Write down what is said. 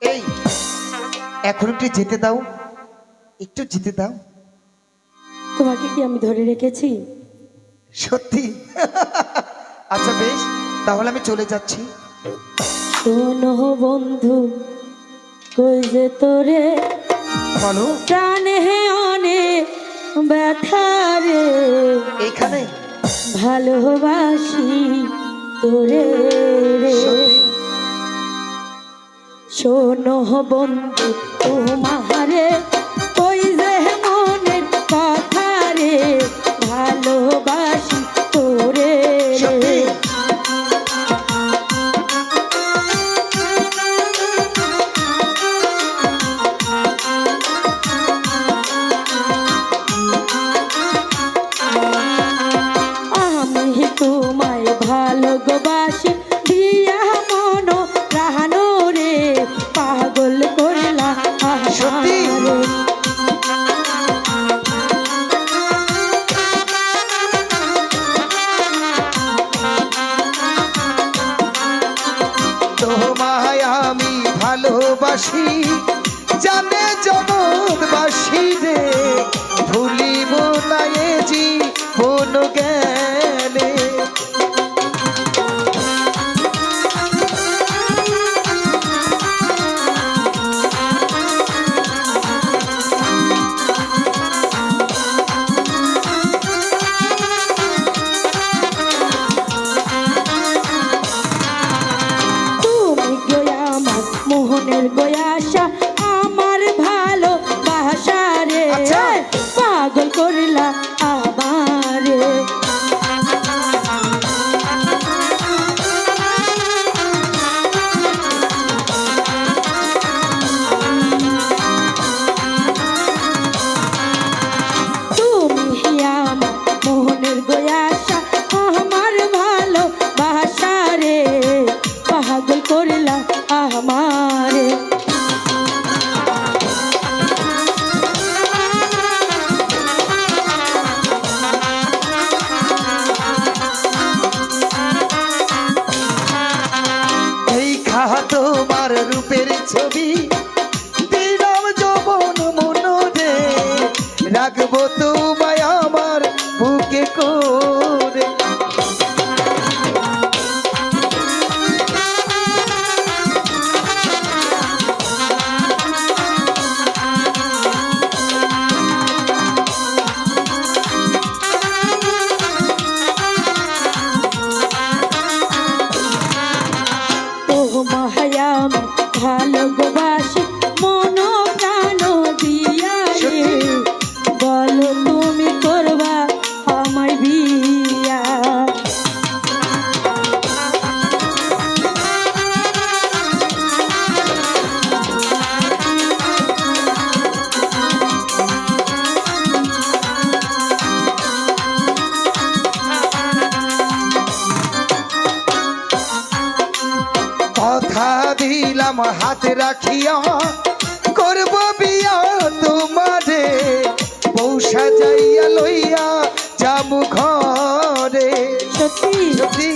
এই এখন একটু যেতে দাও। একটু যেতে দাও। তোমাকে কি আমি ধরে রেখেছি? সত্যি? আচ্ছা বেশ তাহলে আমি চলে যাচ্ছি। শোনো বন্ধু কই যে তোরে বলো। প্রাণে অনেক ব্যথা রে। এইখানে? ভালোবাসি তোরে রে? শোনো বন্ধু তোমারে ভালোবাসি জানে জগৎবাসী রে ভুলিব না এ জীবন পাগল করলা আমারে করলা আমারে। দিলাম হাতে রাখিয়া করব বিয়া তোমারে। পৌষা যাইয়া লইয়া যাব ঘরে। সত্যি? সত্যি।